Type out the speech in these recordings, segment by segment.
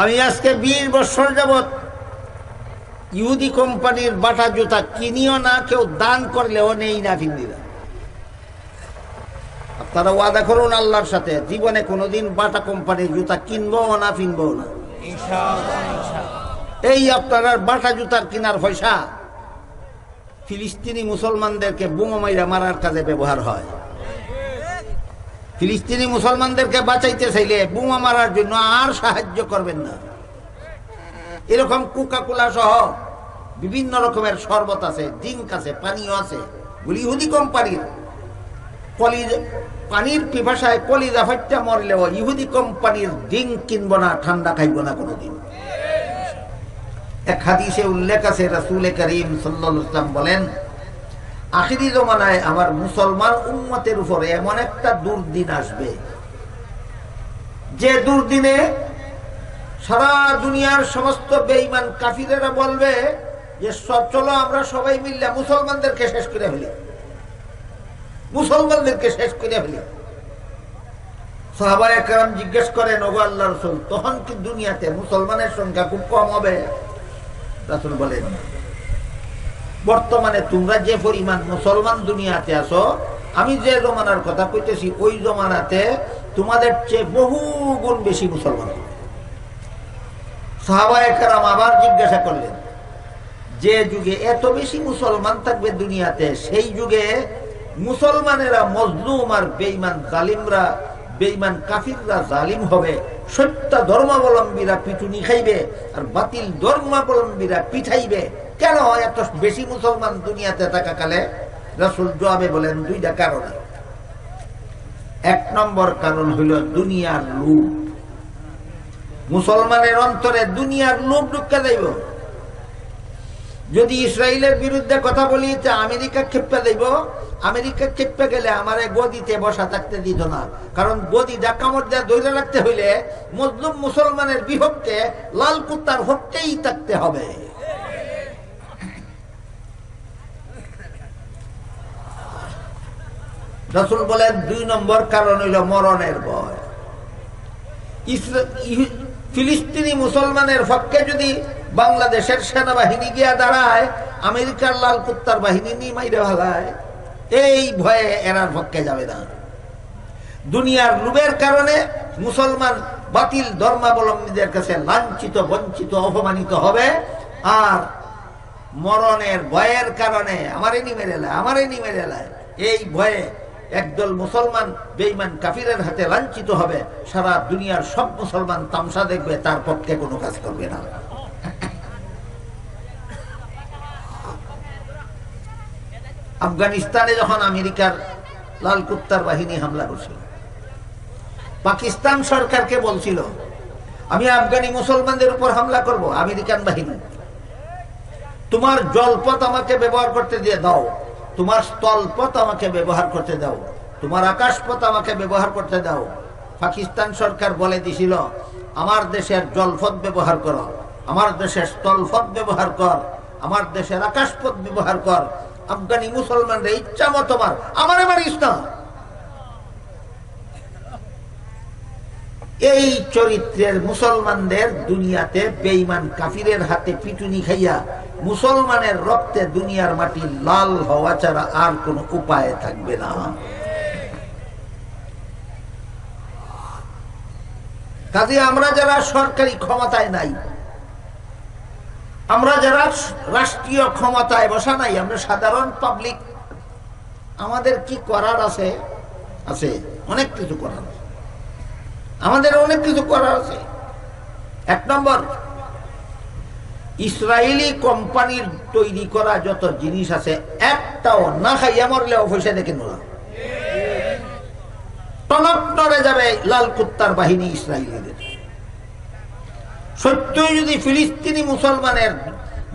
আমি আজকে বিশ বছর যাবৎ ইহুদি কোম্পানির বাটা জুতা কিনিও না কেউ দান করলেও নেই না ফিন্দিরা আপনারা ওয়াদা করুন আল্লাহর সাথে জীবনে কোনোদিন বাটা কোম্পানির জুতা কিনবো না কিনবো না। এই আপনারা বাটা জুতার কেনার পয়সা ফিলিস্তিনি মুসলমানদেরকে বোমা মাইরা মারার কাজে ব্যবহার হয়। ফিলিস্তিনি মুসলমানদেরকে বাঁচাইতে চাইলে বোমা মারার জন্য আর সাহায্য করবেন না। এরকম কোকা সহ বিভিন্ন রকমের শরবত আছে ড্রিঙ্ক আছে, পানীয় আছে ইহুদি কোম্পানির। কলিজ পানির পিপাসায় কলিজা ফাইটটা মরলেও ইহুদি কোম্পানির ড্রিঙ্ক কিনবো না, ঠান্ডা খাইবো না কোনোদিন। এক হাদিসে উল্লেখ আছে, রাসূল করিম আলাইহি বলেন আখিরি জমানায় আমার মুসলমান উম্মতের উপরে এমন একটা দুর্দিন আসবে। যে দুর্দিনে সারা দুনিয়ার সমস্ত বেঈমান কাফিরেরা বলবে যে চলো, আমরা সবাই মিললে মুসলমানদেরকে শেষ করে ফেলি। মুসলমানদেরকে শেষ করে ফেলি। সাহাবা একরাম জিজ্ঞেস করেন, ওগো আল্লাহ রসুল, তখন কি দুনিয়াতে মুসলমানের সংখ্যা খুব কম হবে? রাসুল বলেন বর্তমানে তোমরা যে পরিমাণ মুসলমান দুনিয়াতে আছো, আমি যে জমানার কথা কইতেছি, ওই জমানাতে তোমাদের চেয়ে বহু গুণ বেশি মুসলমান হবে। আবার জিজ্ঞাসা করলেন, যে যুগে এত বেশি মুসলমান থাকবে দুনিয়াতে, সেই যুগে মুসলমানেরা মজলুম আর বেইমান জালিমরা বেইমান কাফিররা জালিম হবে, সত্য ধর্মাবলম্বীরা পিটুনি খাইবে, আর বাতিল ধর্মাবলম্বীরা পিঠাইবে। কেন এত বেশি মুসলমান দুনিয়াতে থাকাকালে? রাসুল জবাবে বলেন, দুইটা কারণে এক নম্বর কারণ হইল দুনিয়ার লোভ। মুসলমানের অন্তরে দুনিয়ার লোভ ঢুকে যাইব যদি ইসরায়েলের বিরুদ্ধে কথা বলি যে আমেরিকা ক্ষেপে দেব। আমেরিকা ক্ষেপে গেলে আমার গদিতে বসা থাকতে দিত না। কারণ গদি ডাকামর দিয়ে ধরে রাখতে হইলে মজলুম মুসলমানের বিভক্তে লাল কুত্তার হকতেই থাকতে হবে। রসুল বলেন, দুই নম্বর কারণ হইল মরণের ভয়। ফিলিস্তিনি মুসলমানের পক্ষে যদি বাংলাদেশের সেনাবাহিনী গিয়া দাঁড়ায়, আমেরিকার লাল কুত্তার বাহিনী নিয়ে মাইরে ভালায় এই ভয়ে এরার পক্ষে যাবে না। দুনিয়ার লোভের কারণে মুসলমান বাতিল ধর্মাবলম্বীদের কাছে লাঞ্ছিত, বঞ্চিত, অপমানিত হবে, আর মরণের ভয়ের কারণে আমারে নি মেরে আমারে নি মেরে এই ভয়ে একদল মুসলমান বেইমান কাফিরের হাতে লাঞ্ছিত হবে, সারা দুনিয়ার সব মুসলমান তামসা দেখবে, তার পক্ষে কোনো কাজ করবে না। আফগানিস্তানে যখন আমেরিকার লাল কুত্তার বাহিনী হামলা করছিল, পাকিস্তান সরকারকে বলছিল, আমি আফগানি মুসলমানদের উপর হামলা করব, আমেরিকান বাহিনী। তোমার জলপথ আমাকে ব্যবহার করতে দিয়ে দাও তোমার স্থলপথ আমাকে ব্যবহার করতে দাও। তোমার আকাশপথ আমাকে ব্যবহার করতে দাও। পাকিস্তান সরকার বলে দিছিল, আমার দেশের জলপথ ব্যবহার করো, আমার দেশের স্থলপথ ব্যবহার কর, আমার দেশের আকাশপথ ব্যবহার কর। আফগানি মুসলমানরা ইচ্ছা মতো মার, আমার মারিস না। এই চরিত্রের মুসলমানদের দুনিয়াতে বেইমান কাফিরের হাতে পিটুনি খাইয়া মুসলমানের রক্তে দুনিয়ার মাটি লাল হওয়া ছাড়া আর কোনো উপায় থাকবে না। কাজে আমরা যারা সরকারি ক্ষমতায় নাই, আমরা যারা রাষ্ট্রীয় ক্ষমতায় বসা নাই, আমরা সাধারণ পাবলিক আমাদের কি করার আছে? আছে, অনেক কিছু করার আছে। আমাদের অনেক কিছু করার আছে। এক নম্বর ইসরায়েলি কোম্পানির তৈরি করা যত জিনিস আছে, একটাও না খাইয়া মরলেও পয়সা দেখে নিলাম টনক নড়ে যাবে লাল কুত্তার বাহিনী ইসরায়েলিদের সত্যই যদি ফিলিস্তিনি মুসলমানের,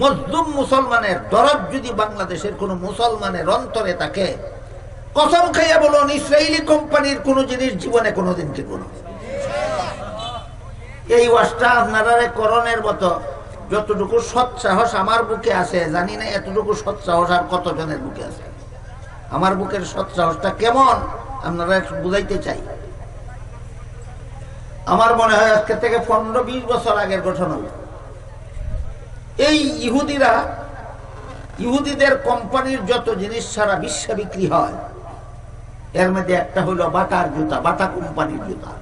মজলুম মুসলমানের দরদ যদি বাংলাদেশের কোন মুসলমানের অন্তরে থাকে, কসম খাইয়া বলুন ইসরায়েলি কোম্পানির কোন জিনিস জীবনে কোনোদিন কিনব না। এই ওয়াজটা আপনারা করণের মতো যতটুকু সৎ সাহস আমার বুকে আছে, জানি না এতটুকু সৎ সাহস আর কতজনের বুকে আছে। আমার বুকের সৎ সাহসটা কেমন, আপনারা বুঝাইতে চাই। আমার মনে হয় আজকে থেকে পনেরো বিশ বছর আগের ঘটনা। এই ইহুদিরা, ইহুদিদের কোম্পানির যত জিনিস সারা বিশ্বে বিক্রি হয়, এর মধ্যে একটা হলো বাটার জুতা, বাটা কোম্পানির জুতা।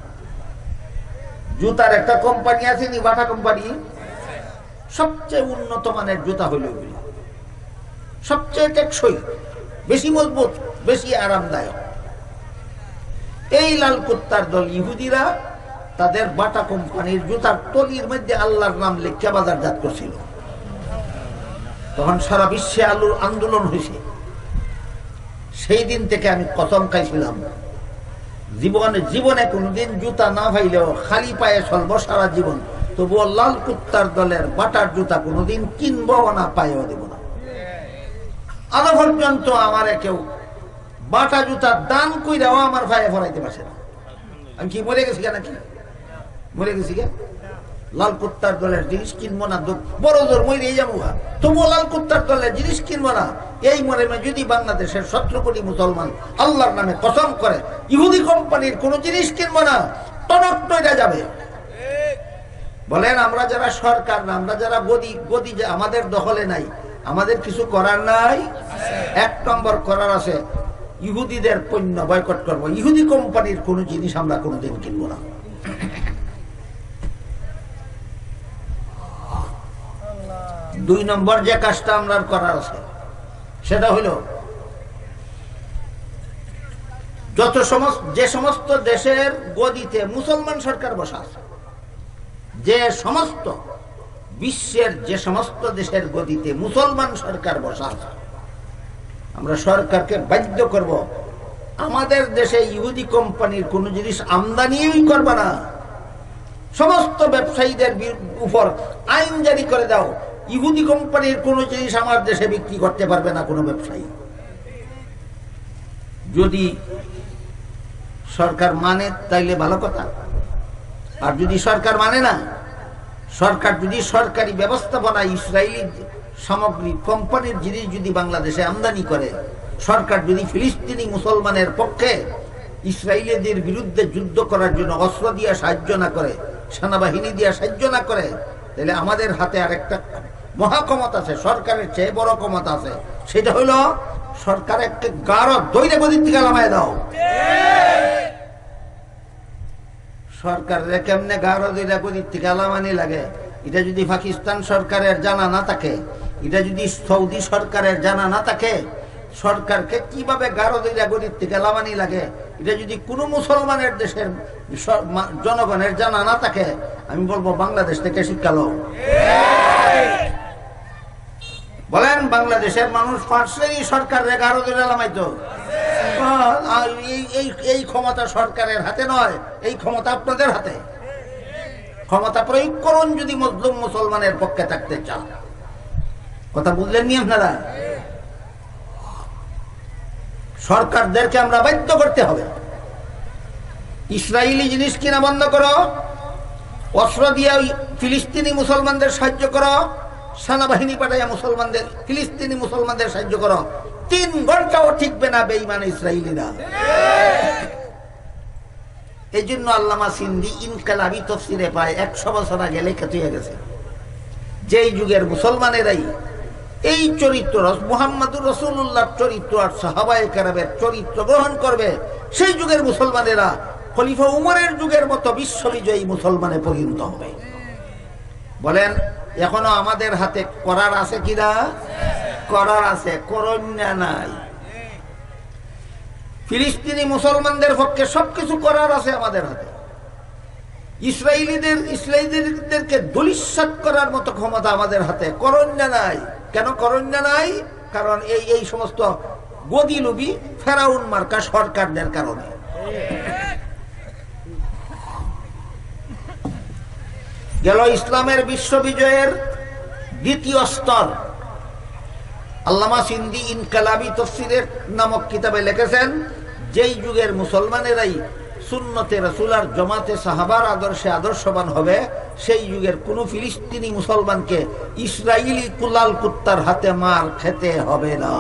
জুতার একটা কোম্পানি আছে নি, বাটা কোম্পানি? সবচেয়ে উন্নত মানের জুতা হলো ওগুলো সবচেয়ে টেকসই, বেশি মজবুত, বেশি আরামদায়ক। এই লাল কুত্তার দল ইহুদিরা তাদের বাটা কোম্পানির জুতার তলির মধ্যে আল্লাহর নাম লিখে বাজারজাত করছিল। তখন সারা বিশ্বে আলুর আন্দোলন হয়েছে। সেই দিন থেকে আমি কসম খাইছিলাম, জীবনে জীবনে কোনোদিন জুতা না পাইলেও খালি পায়ে চলব সারা জীবন তবুও লাল কুত্তার দলের বাটার জুতা কোনোদিন কিনবো না পায়েও দেব না। আলো পর্যন্ত আমার কেউ বাটা জুতা দান কইরাও আমার ভাইয়ে ফরাইতে পারছে না। আমি কি মরে গেছি কেন কি মরে গেছি কে লাল কুত্তার দলের জিনিস কিনবো না বড় জোর মরে যাব। তবুও লাল কুত্তার দলের জিনিস কিনবো না। এই মরে মে যদি বাংলাদেশের সতেরো কোটি মুসলমান আল্লাহর নামে কসম করে, ইহুদি কোম্পানির কোন জিনিস কিনবো না, টনক টইরা যাবে। বলেন, আমরা যারা সরকার না, আমরা যারা গদি গদি আমাদের দখলে নাই, আমাদের কিছু করার নাই? এক নম্বর করার আছে, ইহুদিদের পণ্য বয়কট করব। ইহুদি কোম্পানির কোন জিনিস আমরা কোনোদিন কিনবো না। দুই নম্বর যে কাজটা আমরা করার আছে, সেটা হলো যত সমস্ত, যে সমস্ত দেশের গদিতে মুসলমান সরকার বসা আছে যে সমস্ত, বিশ্বের যে সমস্ত দেশের গদিতে মুসলমান সরকার বসা আছে, আমরা সরকারকে বাধ্য করব। আমাদের দেশে ইহুদি কোম্পানির কোন জিনিস আমদানিই করবে না। সমস্ত ব্যবসায়ীদের উপর আইন জারি করে দাও। ইহুদি কোম্পানির কোন জিনিস আমার দেশে বিক্রি করতে পারবে না কোনো ব্যবসায়ী। যদি সরকার মানে তাইলে ভালো কথা। আর যদি সরকার মানে না সরকার যদি সরকারি ব্যবস্থাপনা ইসরায়েলি সামগ্রী কোম্পানির জিনিস যদি বাংলাদেশে আমদানি করে, সরকার যদি ফিলিস্তিনি মুসলমানের পক্ষে ইসরায়েলিদের বিরুদ্ধে যুদ্ধ করার জন্য অস্ত্র দিয়ে সাহায্য না করে, সেনাবাহিনী দিয়ে সাহায্য না করে, তাহলে আমাদের হাতে আরেকটা মহাক্ষমতা আছে, সরকারের চেয়ে বড় ক্ষমতা আছে। সেটা হলো, সরকার একটা গাঢ় দৈরে থেকে নামায় দাও। সরকারের কেমনে গাঢ় দৈরা গদির থেকে আলামানি লাগে? এটা যদি পাকিস্তান সরকারের জানা না থাকে, এটা যদি সৌদি সরকারের জানা না থাকে, সরকারকে কীভাবে গাঢ় দৈরা গদির থেকে লামানি লাগে? এটা যদি কোনো মুসলমানের দেশের জনগণের জানা না থাকে, আমি বলব বাংলাদেশ থেকে শিক্ষা লও। বলেন, বাংলাদেশের মানুষ পার্শ্বেই সরকারের গাঢ় দৈরা লামাইতো এই ক্ষমতা সরকারের হাতে নয়, এই ক্ষমতা আপনাদের হাতে। ক্ষমতা প্রয়োগ করুন যদি মুসলমানের পক্ষে থাকতে চান। কথা আপনারা? সরকারদেরকে আমরা বাধ্য করতে হবে। ইসরায়েলি জিনিস কিনা বন্ধ করো, অস্ত্র দিয়ে ফিলিস্তিনি মুসলমানদের সাহায্য করো, সেনাবাহিনী পাঠাইয়া মুসলমানদের, ফিলিস্তিনি মুসলমানদের সাহায্য করো। তিন ঘন্টাও ঠিকবে না বেইমান ইসরায়েলিরা এই জন্য আল্লামা সিন্ধি ইনকালাবি তফসিরে পায় একশো বছর আগে লেখা তুই গেছে। যেই যুগের মুসলমানেরাই এই চরিত্র মুহাম্মদুর রসুল্লাহর চরিত্র আর সাহাবায়ে কেরামের চরিত্র গ্রহণ করবে, সেই যুগের মুসলমানেরা খলিফা উমরের যুগের মতো বিশ্ববিজয়ী মুসলমানে পরিণত হবে। বলেন, এখনও আমাদের হাতে করার আছে কিনা করার আছে করন্যা নাই। ফিলিস্তিনি মুসলমানদের পক্ষে সবকিছু করার আছে আমাদের হাতে। ইসরায়েলিদের ইসরায়েলিদেরকে দলিশ্বাত করার মতো ক্ষমতা আমাদের হাতে। করণ্যা নাই। কেন করণ্যা নাই? কারণ এই এই সমস্ত গদি লুবি ফেরাউন মার্কা সরকারদের কারণে। গেল ইসলামের বিশ্ববিজয়ের দ্বিতীয় স্তর। আল্লামা সিন্দি ইনকালাবি তফসিরের নামক কিতাবে লিখেছেন, যেই যুগের মুসলমানেরাই সুন্নতে রসুলার জমাতে সাহাবার আদর্শে আদর্শবান হবে, সেই যুগের কোন ফিলিস্তিনি মুসলমানকে ইসরায়েলি কুলাল কুত্তার হাতে মার খেতে হবে না।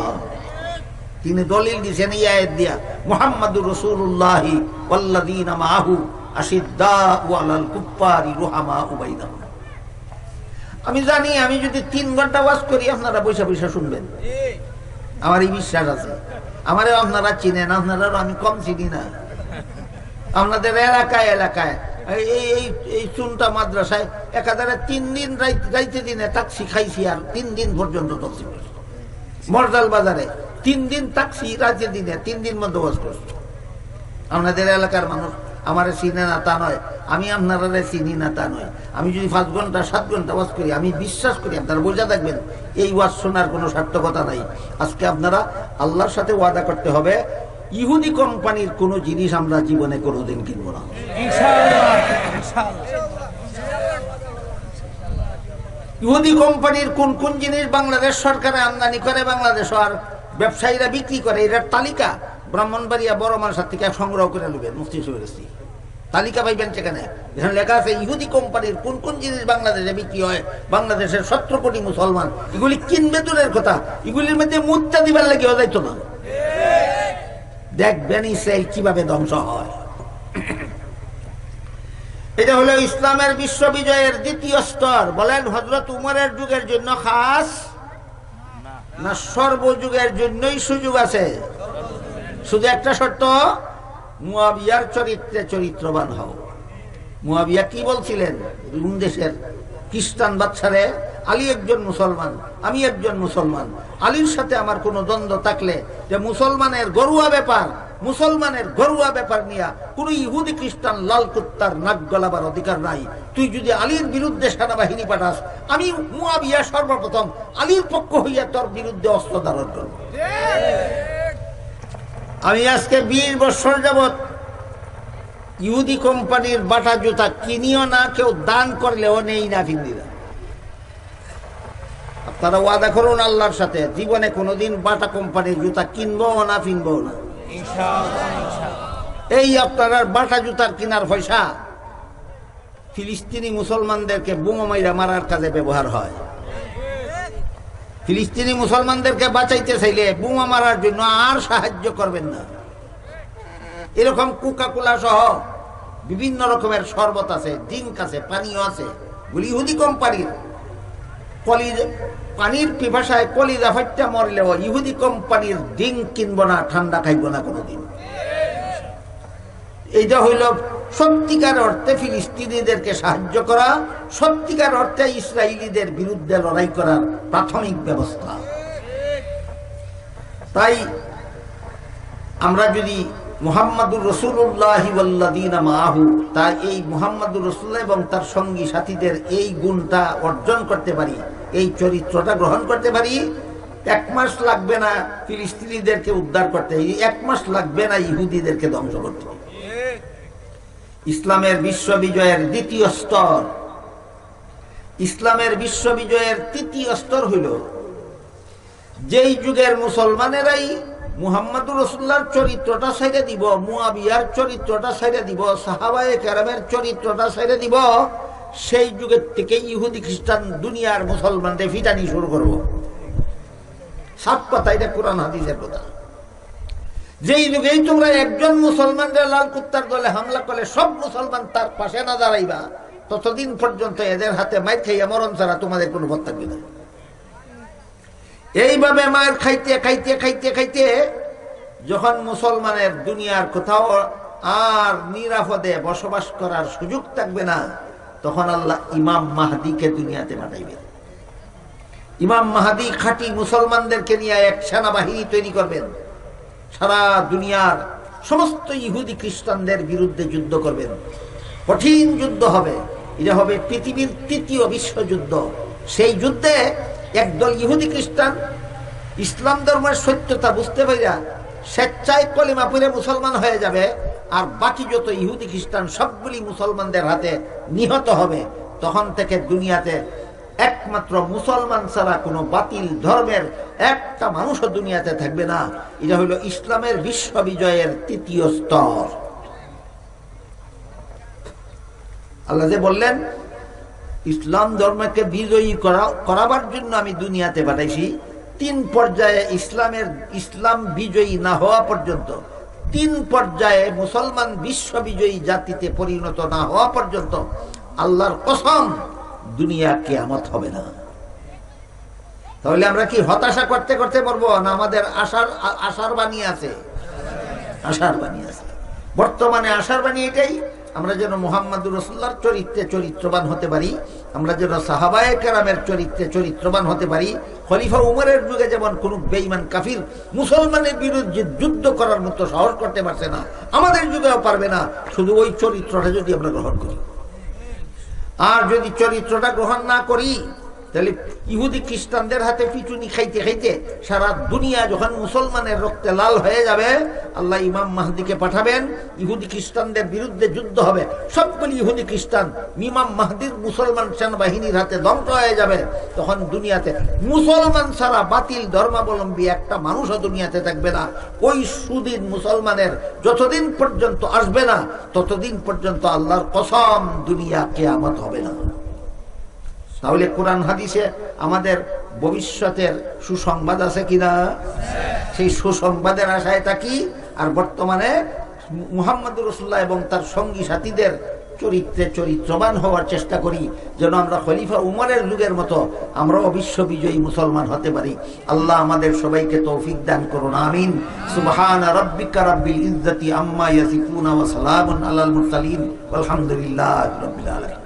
তিনি দলিল দিয়েছেন এই দিয়া, মুহাম্মাদুর রসুল্লাহি ওয়াল্লাযীনা মাহু আশিদ্দা ওয়ালাল কুপ্পারি রুহামা উবাইদা আমি জানি, আমি যদি তিন ঘণ্টা ওয়াজ করি, আপনারা পয়সা পয়সা শুনবেন। আমার এই বিশ্বাস আছে। আমারে আপনারা চিনেন, আপনারা আমি কম চিনি না। আপনাদের এলাকায় এলাকায়, এই, এই- এই চুনটা মাদ্রাসায় একাধারে তিন দিন রাইত- দিনে তাকসি খাইছি আর তিন দিন পর্যন্ত তকসি মরদাল বাজারে তিন দিন তাকসি রাতে দিনে তিন দিন বন্দোবস্ত করছি। আপনাদের এলাকার মানুষ আমার চিনে না তা নয়। আমি আপনারা চিনি না তা নয়। আমি যদি পাঁচ ঘণ্টা, সাত ঘণ্টা ওয়াজ করি, আমি বিশ্বাস করি, আপনারা বোঝা থাকবেন, এই ওয়াজ শোনার কোনো সার্থকতা নাই। আজকে আপনারা আল্লাহর সাথে ওয়াদা করতে হবে, ইহুদি কোম্পানির কোনো জিনিস আমরা জীবনে কোনোদিন কিনবো না। ইহুদি কোম্পানির কোন কোন জিনিস বাংলাদেশ সরকারে আমদানি করে, বাংলাদেশ আর ব্যবসায়ীরা বিক্রি করে, এটার তালিকা। ব্রাহ্মণবাড়িয়া বড় মানুষের থেকে সংগ্রহ করে নেবেন মুফতি সুরেশি তালিকা পাইবেন সেখানে। এখানে লেখা আছে, ইহুদি কোম্পানির কোন কোন জিনিস বাংলাদেশে বিক্রি হয়? বাংলাদেশের সতেরো কোটি মুসলমান। এগুলি কিনবে দূরের কথা। এগুলির মধ্যে মুদ্রা দিবার লেগেও যাইতো না। দেখবেন ইসরায়েল কীভাবে ধ্বংস হয়। এটা হলো ইসলামের বিশ্ব বিজয়ের দ্বিতীয় স্তর। বলেন হজরত উমরের যুগের জন্য খাস? না, সর্বযুগের জন্যই সুযোগ আছে। শুধু একটা শর্ত, মুয়াবিয়ার চরিত্রে চরিত্রবান হও। মুয়াবিয়া কি বলছিলেন? রুম দেশের খ্রিস্টান বাচ্চারে, আলী একজন মুসলমান, আমি একজন মুসলমান। আলীর সাথে আমার কোনো দ্বন্দ্ব থাকলে যে মুসলমানের গরুয়া ব্যাপার, মুসলমানের গরুয়া ব্যাপার নিয়ে কোন ইহুদি খ্রিস্টান লাল কুত্তার নাক গলাবার অধিকার নাই। তুই যদি আলীর বিরুদ্ধে সেনাবাহিনী পাঠাস, আমি মুয়াবিয়া সর্বপ্রথম আলীর পক্ষ হইয়া তোর বিরুদ্ধে অস্ত্র ধারণ করব। আমি আজকে বিশ বছর যাবৎ ইহুদি কোম্পানির বাটা জুতা কিনিও না কেউ দান করলেও নেই না ফিন্দিরা আপনারা ওয়াদা করুন আল্লাহর সাথে জীবনে কোনোদিন বাটা কোম্পানির জুতা কিনবো না কিনবো না। এই আপনারা বাটা জুতার কেনার পয়সা ফিলিস্তিনি মুসলমানদেরকে বোমা মাইরা মারার কাজে ব্যবহার হয়। ফিলিস্তিনি মুসলমানদেরকে বাঁচাইতে চাইলে বোমা মারার জন্য আর সাহায্য করবেন না। এরকম কোকা সহ বিভিন্ন রকমের শরবত আছে ড্রিঙ্ক আছে, পানীয় আছে ইহুদি কোম্পানির। কলিজ পানির পিপাসায় কলিজা ফাইটটা মরলেও ইহুদি কোম্পানির ড্রিঙ্ক কিনবো না, ঠান্ডা খাইব না কোনোদিন। এইটা হইল সত্যিকার অর্থে ফিলিস্তিনিদেরকে সাহায্য করা, সত্যিকার অর্থে ইসরায়েলিদের বিরুদ্ধে লড়াই করার প্রাথমিক ব্যবস্থা। তাই আমরা যদি মুহাম্মাদুর রসুল্লাহ মাহু তা এই মুহাম্মাদুর রসুল্লাহ এবং তার সঙ্গী সাথীদের এই গুণটা অর্জন করতে পারি, এই চরিত্রটা গ্রহণ করতে পারি, এক মাস লাগবে না ফিলিস্তিনিদেরকে উদ্ধার করতে, এক মাস লাগবে না ইহুদিদেরকে ধ্বংস করতে। ইসলামের বিশ্ব বিজয়ের দ্বিতীয় স্তর। ইসলামের বিশ্ব বিজয়ের তৃতীয় স্তর হইল, যেই যুগের মুসলমানেরাই মুহাম্মদুর রসুল্লাহর চরিত্রটা ছেড়ে দিব, মুয়াবিয়ার চরিত্রটা ছেড়ে দিব, সাহাবায়ে কেরামের চরিত্রটা ছেড়ে দিব, সেই যুগের থেকে ইহুদি খ্রিস্টান দুনিয়ার মুসলমানদের ফিটানি শুরু করব। সাত কথা এটা কোরআন হাদিসের কথা। যেই যুগেই তোমরা একজন মুসলমানদের লাল কুত্তার দলে হামলা করলে, সব মুসলমান তার পাশে না দাঁড়াইবা, ততদিন পর্যন্ত এদের হাতে মাইর খাইয়া মরণ ছাড়া তোমাদের কোনো পথ থাকবে না। এইভাবে মায়ের খাইতে খাইতে খাইতে খাইতে যখন মুসলমানের দুনিয়ার কোথাও আর নিরাপদে বসবাস করার সুযোগ থাকবে না, তখন আল্লাহ ইমাম মাহাদিকে দুনিয়াতে পাঠাইবে। ইমাম মাহাদি খাঁটি মুসলমানদেরকে নিয়ে এক সেনাবাহিনী তৈরি করবেন। সারা দুনিয়ার সমস্ত ইহুদি খ্রিস্টানদের বিরুদ্ধে যুদ্ধ করবেন। কঠিন যুদ্ধ হবে। এটা হবে পৃথিবীর তৃতীয় বিশ্বযুদ্ধ। সেই যুদ্ধে একদল ইহুদি খ্রিস্টান ইসলাম ধর্মের সত্যতা বুঝতে পারিয়া স্বেচ্ছায় কলিমা পড়ে মুসলমান হয়ে যাবে আর বাকি যত ইহুদি খ্রিস্টান সবগুলি মুসলমানদের হাতে নিহত হবে। তখন থেকে দুনিয়াতে একমাত্র মুসলমান ছাড়া কোনো বাতিল ধর্মের একটা মানুষও দুনিয়াতে থাকবে না। এটা হলো ইসলামের বিশ্ব বিজয়ের তৃতীয় স্তর। আল্লাহ যে বললেন, ইসলাম ধর্মকে বিজয়ী করা, করাবার জন্য আমি দুনিয়াতে পাঠাইছি। তিন পর্যায়ে ইসলামের, ইসলাম বিজয়ী না হওয়া পর্যন্ত, তিন পর্যায়ে মুসলমান বিশ্ববিজয়ী জাতিতে পরিণত না হওয়া পর্যন্ত আল্লাহর কসম দুনিয়া কেয়ামত হবে না। তাহলে আমরা কি হতাশা করতে করতে পারব না আমাদের আশার আশার বাণী আছে? আশার বাণী আছে। বর্তমানে আশার বাণী এটাই, আমরা যেন মোহাম্মদুর রসুল্লাহর চরিত্রে চরিত্রবান হতে পারি, আমরা যেন সাহাবায়ে কেরামের চরিত্রে চরিত্রবান হতে পারি। খলিফা উমরের যুগে যেমন কোনো বেইমান কাফির মুসলমানের বিরুদ্ধে যুদ্ধ করার মতো সাহস করতে পারছে না, আমাদের যুগেও পারবে না। শুধু ওই চরিত্রটা যদি আমরা গ্রহণ করি। আর যদি চরিত্রটা গ্রহণ না করি তাহলে ইহুদি খ্রিস্টানদের হাতে পিটুনি খাইতে খাইতে সারা দুনিয়া যখন মুসলমানের রক্তে লাল হয়ে যাবে, আল্লাহ ইমাম মাহদিকে পাঠাবেন, ইহুদি খ্রিস্টানদের বিরুদ্ধে যুদ্ধ হবে। সবগুলি ইহুদি খ্রিস্টান, ইমাম মাহদির মুসলমান সেনাবাহিনীর হাতে ধ্বংস হয়ে যাবে। তখন দুনিয়াতে মুসলমান সারা বাতিল ধর্মাবলম্বী একটা মানুষও দুনিয়াতে থাকবে না। ওই সুদিন মুসলমানের যতদিন পর্যন্ত আসবে না, ততদিন পর্যন্ত আল্লাহর কসম দুনিয়া কেয়ামত হবে না। তাহলে কোরআন হাদিসে আমাদের ভবিষ্যতের সুসংবাদ আছে কিনা সেই সুসংবাদের আশায় থাকি আর বর্তমানে মুহাম্মদ রসুল্লাহ এবং তার সঙ্গী সাথীদের চরিত্রে চরিত্রবান হওয়ার চেষ্টা করি, যেন আমরা খলিফা উমরের যুগের মতো আমরাও বিশ্ব বিজয়ী মুসলমান হতে পারি। আল্লাহ আমাদের সবাইকে তৌফিক দান করুন, আমিন। সুবহান রাব্বিকা রাব্বিল ইজ্জাতি আম্মা ইয়াসিফুন ওয়া সালামুন আলাল মুরসালিন। আলহামদুলিল্লাহ রাব্বিল আলামিন।